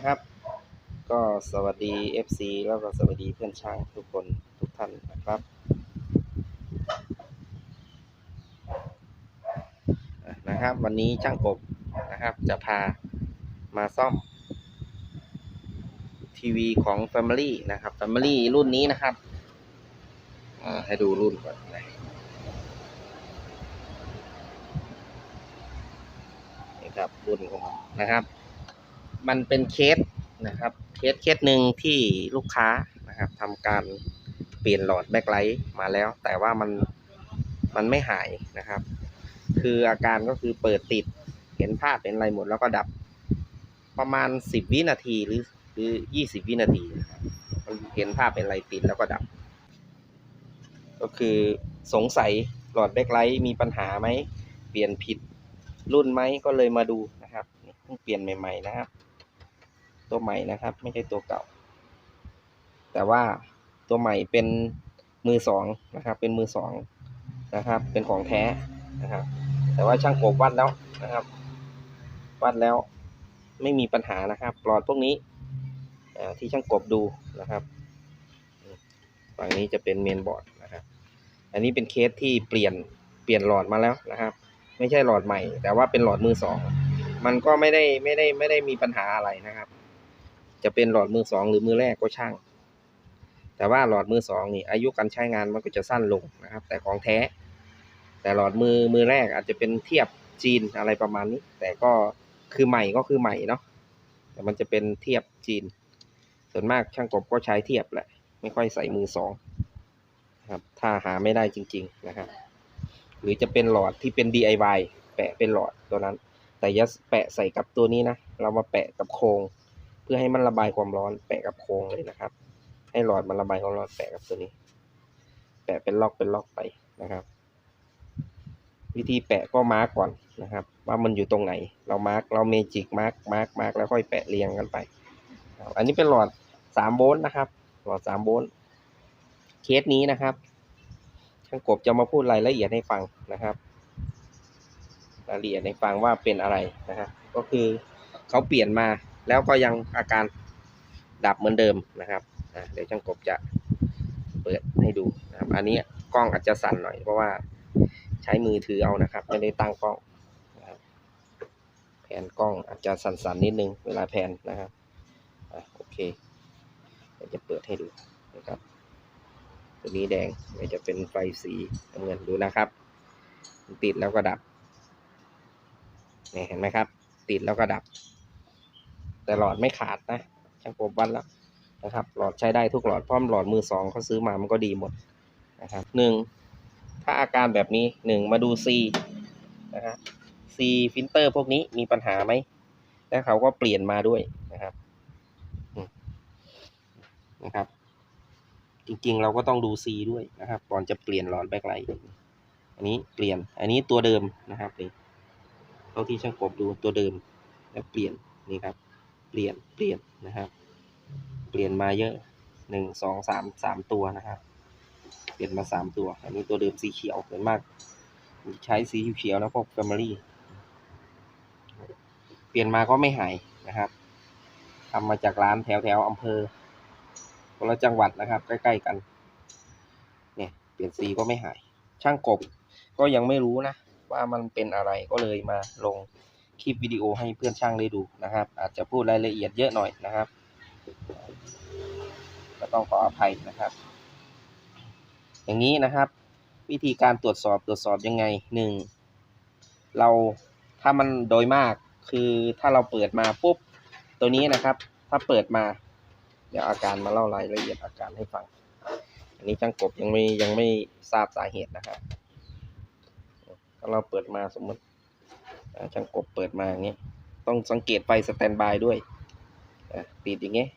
นะครับ ก็สวัสดี FC แล้วก็สวัสดีเพื่อนช่างทุกคนทุกท่านนะครับนะครับ วันนี้ช่างกบนะครับ จะพามาซ่อม ทีวีของ Family นะครับ Family รุ่นนี้นะครับให้ดูรุ่นก่อนนะนี่ครับรุ่นของนะครับ มันเป็นเคสนะครับเคสเคสหนึ่งที่ลูกค้านะครับทำการเปลี่ยนหลอดแบ็คไลท์มาแล้ว แต่ว่ามันมันไม่หายนะครับ คืออาการก็คือเปิดติดเห็นภาพเป็นอะไรหมดแล้วก็ดับประมาณสิบวินาทีหรือหรือยี่สิบวินาทีนะครับมันเห็นภาพเป็นอะไรติดแล้วก็ดับ ก็คือสงสัยหลอดแบ็คไลท์มีปัญหาไหมเปลี่ยนผิดรุ่นไหมก็เลยมาดูนะครับเพิ่งเปลี่ยนใหม่ ๆ นะครับ ตัวใหม่นะครับ ไม่ใช่ตัวเก่า แต่ว่าตัวใหม่เป็นมือสองนะครับ เป็นมือสองนะครับ เป็นของแท้นะครับ แต่ว่าช่างกบวัดแล้วนะครับ วัดแล้วไม่มีปัญหานะครับหลอดพวกนี้ที่ช่างกบดูนะครับฝั่งนี้จะเป็นเมนบอร์ดนะครับ อันนี้เป็นเคสที่เปลี่ยนเปลี่ยนหลอดมาแล้วนะครับ ไม่ใช่หลอดใหม่ แต่ว่าเป็นหลอดมือสอง มันก็ไม่ได้ไม่ได้ไม่ได้มีปัญหาอะไรนะครับ จะเป็นหลอดมือสองหรือมือแรกก็ช่าง แต่ว่าหลอดมือสองนี่อายุการใช้งานมันก็จะสั้นลงนะครับ แต่ของแท้ แต่หลอดมือมือแรกอาจจะเป็นเทียบจีนอะไรประมาณนี้ แต่ก็คือใหม่ก็คือใหม่เนาะแต่มันจะเป็นเทียบจีน ส่วนมากช่างกบก็ใช้เทียบแหละ ไม่ค่อยใส่มือสองครับถ้าหาไม่ได้จริง ๆนะครับ หรือจะเป็นหลอดที่เป็น DIY แปะเป็นหลอดตัวนั้น แต่อย่าแปะใส่กับตัวนี้นะ เรามาแปะกับโครง เพื่อให้มันระบายความร้อนแปะกับโครงเลยนะครับ ให้หลอดมันระบายความร้อนแปะกับตัวนี้ แปะเป็นล็อกเป็นล็อกไปนะครับ วิธีแปะก็มาร์กก่อนนะครับ ว่ามันอยู่ตรงไหน เรามาร์กเราเมจิกมาร์กมาร์กมาร์กแล้วค่อยแปะเรียงกันไป อันนี้เป็นหลอดสามโวลต์นะครับ หลอดสามโวลต์เคสนี้นะครับช่างกบจะมาพูดรายละเอียดให้ฟังนะครับรายละเอียดให้ฟังว่าเป็นอะไรนะครับก็คือเขาเปลี่ยนมา แล้วก็ยังอาการดับเหมือนเดิมนะครับเดี๋ยวช่างกบจะเปิดให้ดูนะครับ อันนี้กล้องอาจจะสั่นหน่อยเพราะว่าใช้มือถือเอานะครับ ไม่ได้ตั้งกล้องแผนกล้องอาจจะสั่นๆนิดนึงเวลาแผนนะครับอโอเคเดี๋ยวจะเปิดให้ดูนะครับ ตัวนี้แดงเดี๋ยวจะเป็นไฟสีน้ำเงินดูนะครับ ติดแล้วก็ดับเนี่ยเห็นไหมครับ ติดแล้วก็ดับ แต่หลอดไม่ขาดนะช่างกบวัดแล้วนะครับ หลอดใช้ได้ทุกหลอดเพราะหลอดมือสองเขาซื้อมามันก็ดีหมดนะครับหนึ่งถ้าอาการแบบนี้หนึ่งมาดู C นะครับ C ฟิลเตอร์พวกนี้มีปัญหาไหมแล้วเขาก็เปลี่ยนมาด้วยนะครับนะครับ จริงๆเราก็ต้องดู C ด้วยนะครับ ก่อนจะเปลี่ยนหลอดแบ็คไลท์อันนี้เปลี่ยน อันนี้ตัวเดิมนะครับนี่เท่าที่ช่างกบดูตัวเดิมแล้วเปลี่ยนนี่ครับ เปลี่ยนเปลี่ยนนะครับ เปลี่ยนมาเยอะหนึ่งสองสามสามตัวนะครับ เปลี่ยนมาสามตัว อันนี้ตัวเดิมสีเขียวเหมือนมาก ใช้สีเขียวนะพวกแฟมิลี่เปลี่ยนมาก็ไม่หายนะครับทำมาจากร้านแถวแถวอำเภอคนละจังหวัดนะครับ ใกล้ๆกัน เนี่ยเปลี่ยนสีก็ไม่หาย ช่างกบก็ยังไม่รู้นะ ว่ามันเป็นอะไรก็เลยมาลง คลิปวิดีโอให้เพื่อนช่างได้ดูนะครับ อาจจะพูดรายละเอียดเยอะหน่อยนะครับ ก็ต้องขออภัยนะครับ อย่างนี้นะครับ วิธีการตรวจสอบตรวจสอบยังไงหนึ่งเราถ้ามันโดยมากคือถ้าเราเปิดมาปุ๊บตัวนี้นะครับ ถ้าเปิดมา เดี๋ยวอาการมาเล่ารายละเอียดอาการให้ฟัง อันนี้ช่างกบยังไม่ยังไม่ทราบสาเหตุนะครับถ้าเราเปิดมาสมมติ ช่างกบเปิดมาอย่างนี้ต้องสังเกตไฟสแตนบายด้วยติดอย่างเงี้ย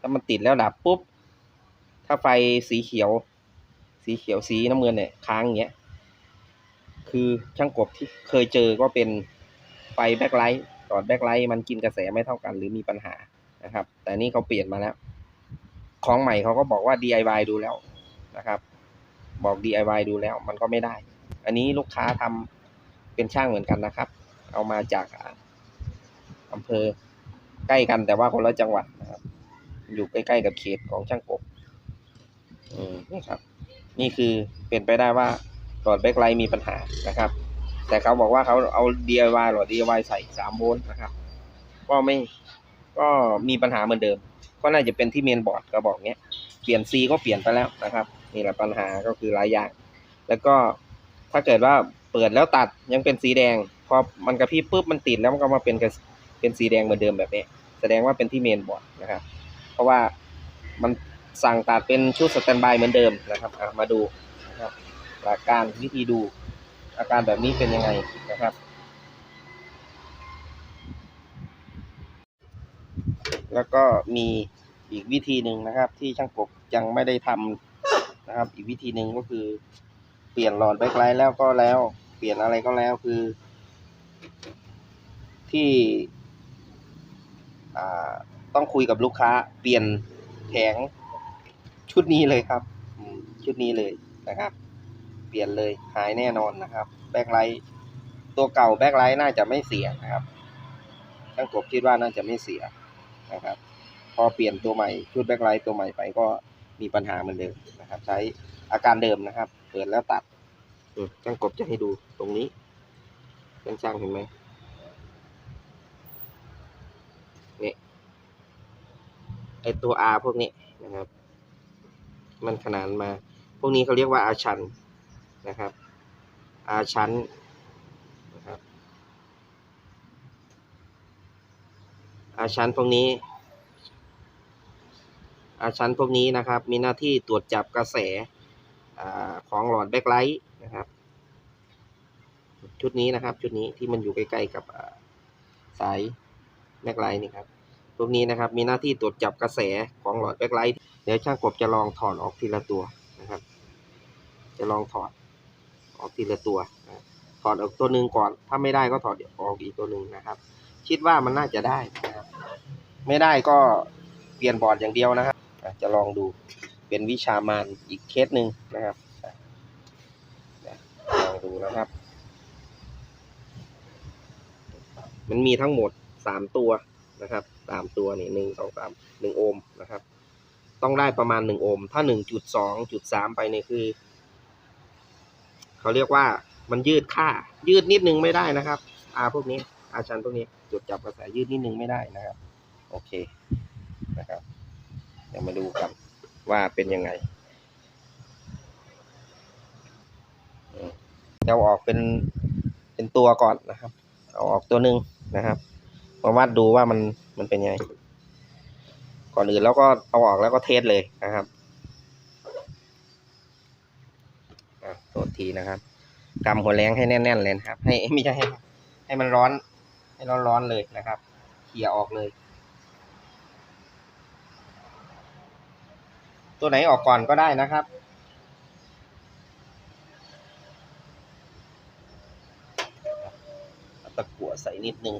ถ้ามันติดแล้วดับปุ๊บ ถ้าไฟสีเขียว สีเขียวสีน้ำเงินเนี่ยค้างอย่างเงี้ยคือช่างกบที่เคยเจอก็เป็นไฟแบ็คไลท์หลอดแบ็คไลท์มันกินกระแสไม่เท่ากันหรือมีปัญหานะครับ แต่นี่เขาเปลี่ยนมาแล้ว ของใหม่เขาก็บอกว่า DIY ดูแล้วนะครับ บอก DIY ดูแล้ว มันก็ไม่ได้ อันนี้ลูกค้าทำ เป็นช่างเหมือนกันนะครับ เอามาจากอ่าอำเภอใกล้กันแต่ว่าคนละจังหวัดนะครับ อยู่ใกล้ๆกับเขตของช่างกบอืมนี่ครับ นี่คือเป็นไปได้ว่าหลอดแบ็คไลท์มีปัญหานะครับ แต่เขาบอกว่าเขาเอา DIY หลอด DIY ใส่3โวลต์นะครับ ก็ไม่ก็มีปัญหาเหมือนเดิม ก็น่าจะเป็นที่เมนบอร์ดก็บอกเนี้ย เปลี่ยนซีก็เปลี่ยนไปแล้วนะครับ นี่แหละปัญหาก็คือหลายอย่าง แล้วก็ถ้าเกิดว่า เปิดแล้วตัดยังเป็นสีแดง พอมันกระพริบปุ๊บมันติดแล้วมันก็มาเป็นกระเป็นสีแดงเหมือนเดิมแบบนี้ แสดงว่าเป็นที่เมนบอร์ดนะครับ เพราะว่ามันสั่งตัดเป็นชุดสแตนบายเหมือนเดิมนะครับมาดูนะครับหลักการวิธีดูอาการแบบนี้เป็นยังไงนะครับ แล้วก็มีอีกวิธีหนึ่งนะครับ ที่ช่างกบยังไม่ได้ทำนะครับ อีกวิธีหนึ่งก็คือเปลี่ยนหลอดแบ็คไลท์แล้วก็แล้ว ลี่ยนอะไรก็แล้วคือ ที่ต้องคุยกับลูกค้า เปลี่ยนแผงชุดนี้เลยครับชุดนี้เลยนะครับ เปลี่ยนเลยหายแน่นอนนะครับแบ็คไลท์ตัวเก่าแบ็คไลท์น่าจะไม่เสียนะครับช่างกบคิดว่าน่าจะไม่เสียนะครับ พอเปลี่ยนตัวใหม่ชุดแบ็คไลท์ตัวใหม่ไปก็มีปัญหาเหมือนเดิมนะครับ ใช้อาการเดิมนะครับ เปิดแล้วตัด ช่างกบจะให้ดูตรงนี้เป็นช่างเห็นไหมนี่ไอตัว R พวกนี้นะครับ มันขนานมา พวกนี้เขาเรียกว่าอาชันนะครับ อาชันนะครับ อาชันพวกนี้ อาชันพวกนี้นะครับ มีหน้าที่ตรวจจับกระแสอของหลอดแบ็คไลท์ นะครับ ชุดนี้นะครับ ชุดนี้ที่มันอยู่ใกล้ๆกับสายแบ็คไลท์นี่ครับพวกนี้นะครับมีหน้าที่ตรวจจับกระแสของหลอดแบ็คไลท์เดี๋ยวช่างกบจะลองถอดออกทีละตัวนะครับ จะลองถอดออกทีละตัวถอดออกตัวหนึ่งก่อน ถ้าไม่ได้ก็ถอดออกอีกตัวหนึ่งนะครับ คิดว่ามันน่าจะได้นะครับไม่ได้ก็เปลี่ยนบอร์ดอย่างเดียวนะครับจะลองดูเป็นวิชามานอีกเคสหนึ่งนะครับ ดูนะครับ มันมีทั้งหมดสามตัวนะครับสามตัวนี่หนึ่งสองสามหนึ่งโอห์มนะครับ ต้องได้ประมาณหนึ่งโอห์มถ้าหนึ่งจุดสองจุดสามไปเนี่ยคือ เขาเรียกว่ามันยืดค่า ยืดนิดนึงไม่ได้นะครับอาพวกนี้ อาชันพวกนี้จุดจับกระแสยืดนิดนึงไม่ได้นะครับ โอเคนะครับเดี๋ยวมาดูกันว่าเป็นยังไงอืม จะเอาออกเป็นเป็นตัวก่อนนะครับ เอาออกตัวหนึ่งนะครับมาวัดดูว่ามันมันเป็นยังไง ก่อนอื่นแล้วก็เอาออกแล้วก็เทสเลยนะครับอะโทษทีนะครับกำหัวแรงให้แน่น ๆ เลยนะครับ ให้ไม่ใช่ให้ให้มันร้อน ให้ร้อนๆเลยนะครับเขี่ยออกเลย ตัวไหนออกก่อนก็ได้นะครับเอา ตะกั่วใส่นิดนึง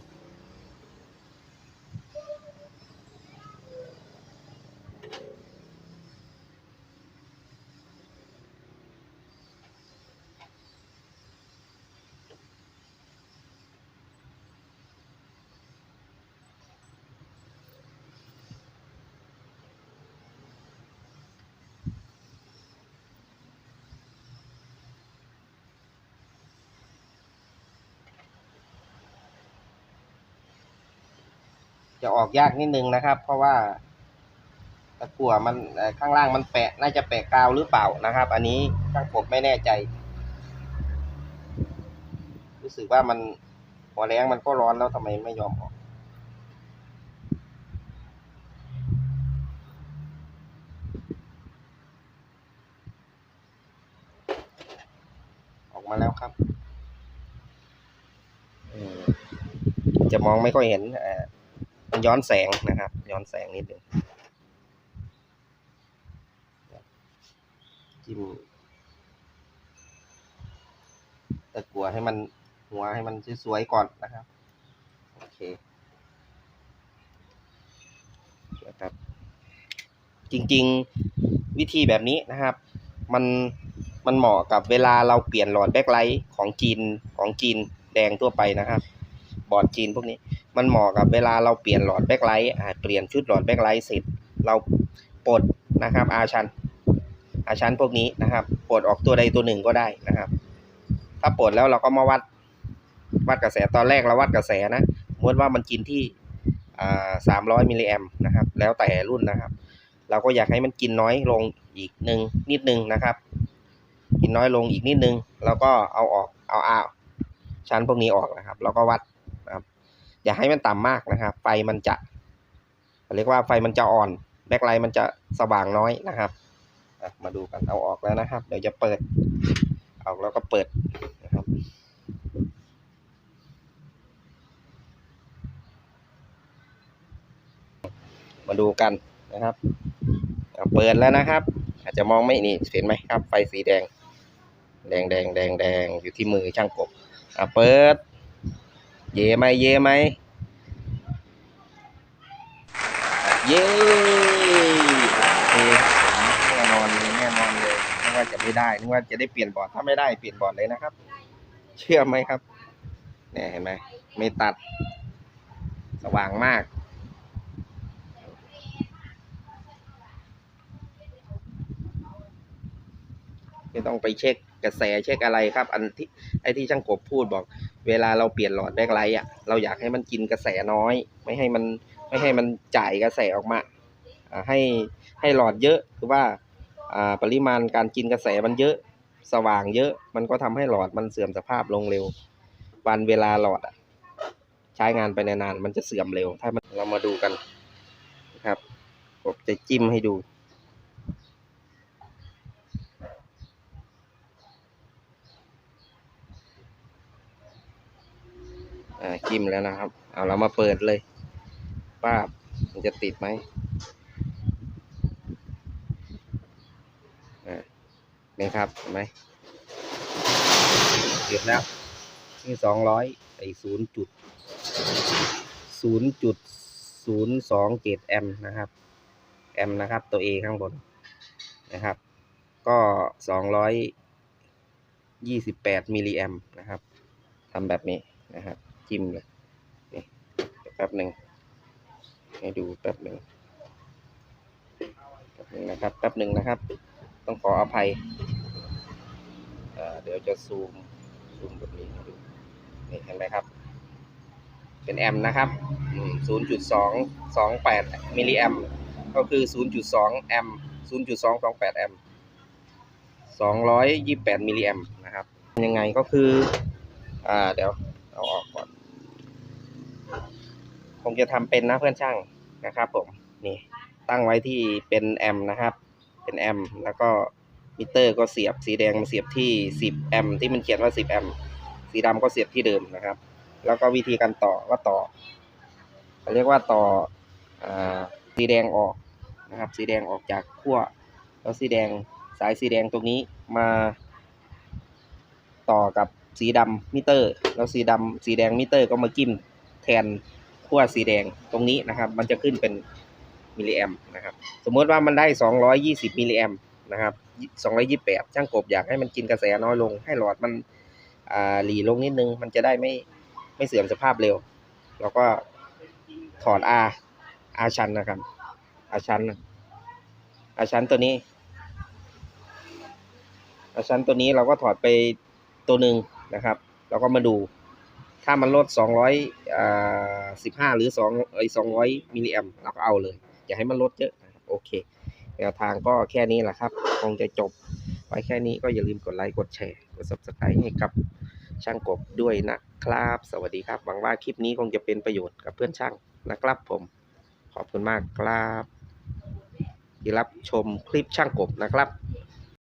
จะออกยากนิดนึงนะครับ เพราะว่าตะกั่วมันข้างล่างมันแปะ น่าจะแปะกาวหรือเปล่านะครับ อันนี้ช่างผมไม่แน่ใจ รู้สึกว่ามันหัวแรงมันก็ร้อนแล้วทำไมไม่ยอมออกออกมาแล้วครับจะมองไม่ค่อยเห็นอ่า มันย้อนแสงนะครับ ย้อนแสงนิดหนึ่งจิ้มตะกัวให้มันหัวให้มันสวยๆก่อนนะครับ โอเคนะครับ จริงๆวิธีแบบนี้นะครับ มันมันเหมาะกับเวลาเราเปลี่ยนหลอดแบ็คไลท์ของจีนของจีนแดงทั่วไปนะครับ บอร์ดจีนพวกนี้ มันเหมาะกับเวลาเราเปลี่ยนหลอดแบ็คไลท์เปลี่ยนชุดหลอดแบ็คไลท์เสร็จ เราปลดนะครับอาชันอาชันพวกนี้นะครับปลดออกตัวใดตัวหนึ่งก็ได้นะครับ ถ้าปลดแล้วเราก็มาวัดวัดกระแสตอนแรกเราวัดกระแสนะสมมติว่ามันกินที่สามร้อยมิลลิแอมนะครับแล้วแต่รุ่นนะครับ เราก็อยากให้มันกินน้อยลงอีกหนึ่งนิดนึงนะครับ กินน้อยลงอีกนิดนึง แล้วก็เอาออกเอาเอาชั้นพวกนี้ออกนะครับ แล้วก็วัด อย่าให้มันต่ำมากนะครับ ไฟมันจะเรียกว่าไฟมันจะอ่อน แบ็คไลท์มันจะสว่างน้อยนะครับมาดูกันเอาออกแล้วนะครับ เดี๋ยวจะเปิดออกแล้วก็เปิดนะครับมาดูกันนะครับเปิดแล้วนะครับ อาจจะมองไม่นี่เห็นไหมครับ ไฟสีแดง แดงแดงแดงแดงอยู่ที่มือช่างกบอะเปิด เย่ไหมเย่ไหมเย่โอเคแน่นอนเลยแน่นอนเลยนึกว่าจะไม่ได้นึกว่าจะได้เปลี่ยนบอร์ดถ้าไม่ได้เปลี่ยนบอร์ดเลยนะครับ เชื่อไหมครับเนี่ยเห็นไหมไม่ตัด สว่างมากไม่ต้องไปเช็ค กระแสเช็คอะไรครับ อันที่ไอที่ช่างกบพูดบอก เวลาเราเปลี่ยนหลอดแบ็คไลท์อะเราอยากให้มันกินกระแสน้อย ไม่ให้มันไม่ให้มันจ่ายกระแสออกมาให้ให้หลอดเยอะคือว่าปริมาณการกินกระแสมันเยอะสว่างเยอะ มันก็ทำให้หลอดมันเสื่อมสภาพลงเร็ว วันเวลาหลอดอะใช้งานไปนานๆมันจะเสื่อมเร็ว ถ้ามันเรามาดูกันนะครับผมจะจิ้มให้ดู อ่าจิ้มแล้วนะครับ เอาเรามาเปิดเลยป้าบมันจะติดไหมนี่ครับเห็นไหมติดแล้วนี่สองร้อยไอศูนย์จุดศูนย์จุดศูนย์สองเจ็ดแอมนะครับ แอมนะครับ ตัว A ข้างบนนะครับ ก็สองร้อยยี่สิบแปดมิลลิแอมนะครับทำแบบนี้นะครับ จิ้มเลยนี่แป๊บหนึ่งให้ดูแป๊บหนึ่งแป๊บหนึ่งนะครับแป๊บหนึ่งนะครับ ต้องขออภัยเดี๋ยวจะซูมซูมแบบนี้ให้ดูนี่เห็นไหมครับ เป็นแอมนะครับศูนย์จุดสองสองแปดมิลลิแอมก็คือศูนย์จุดสองแอมป์ศูนย์จุดสองสองแปดแอมป์สองร้อยยี่แปดมิลลิแอมนะครับ ยังไงก็คือ อ่า เดี๋ยว เอาออก ผมจะทำเป็นนะเพื่อนช่างนะครับ ผมนี่ตั้งไว้ที่เป็นแอมนะครับ เป็นแอมแล้วก็มิเตอร์ก็เสียบสีแดงมาเสียบที่ 10 แอมที่มันเขียนว่า 10 แอมสีดำก็เสียบที่เดิมนะครับ แล้วก็วิธีการต่อก็ต่อเรียกว่าต่ออสีแดงออกนะครับ สีแดงออกจากขั้วแล้วสีแดงสายสีแดงตรงนี้มา ต่อกับสีดำมิเตอร์ แล้วสีดำสีแดงมิเตอร์ก็มาจิ้มแทน ขั้วสีแดงตรงนี้นะครับ มันจะขึ้นเป็นมิลลิแอมนะครับ สมมติว่ามันได้ 220มิลลิแอมนะครับ228ช่างกบอยากให้มันกินกระแสน้อยลง ให้หลอดมันหลีลงนิดนึง มันจะได้ไม่ไม่เสื่อมสภาพเร็ว แล้วก็ถอด R R ชันนะครับ R ชันนะ R ชันตัวนี้ R ชันตัวนี้เราก็ถอดไปตัวหนึ่งนะครับ แล้วก็มาดู ถ้ามันลด200อ่า15หรือ2เอ้ย200มิลลิแอมเราก็เอาเลย อย่าให้มันลดเยอะโอเคแนวทางก็แค่นี้แหละครับ คงจะจบไว้แค่นี้ก็อย่าลืมกดไลค์กดแชร์กด subscribe ให้กับช่างกบด้วยนะครับ สวัสดีครับหวังว่าคลิปนี้คงจะเป็นประโยชน์กับเพื่อนช่างนะครับผม ขอบคุณมากครับที่รับชมคลิปช่างกบนะครับ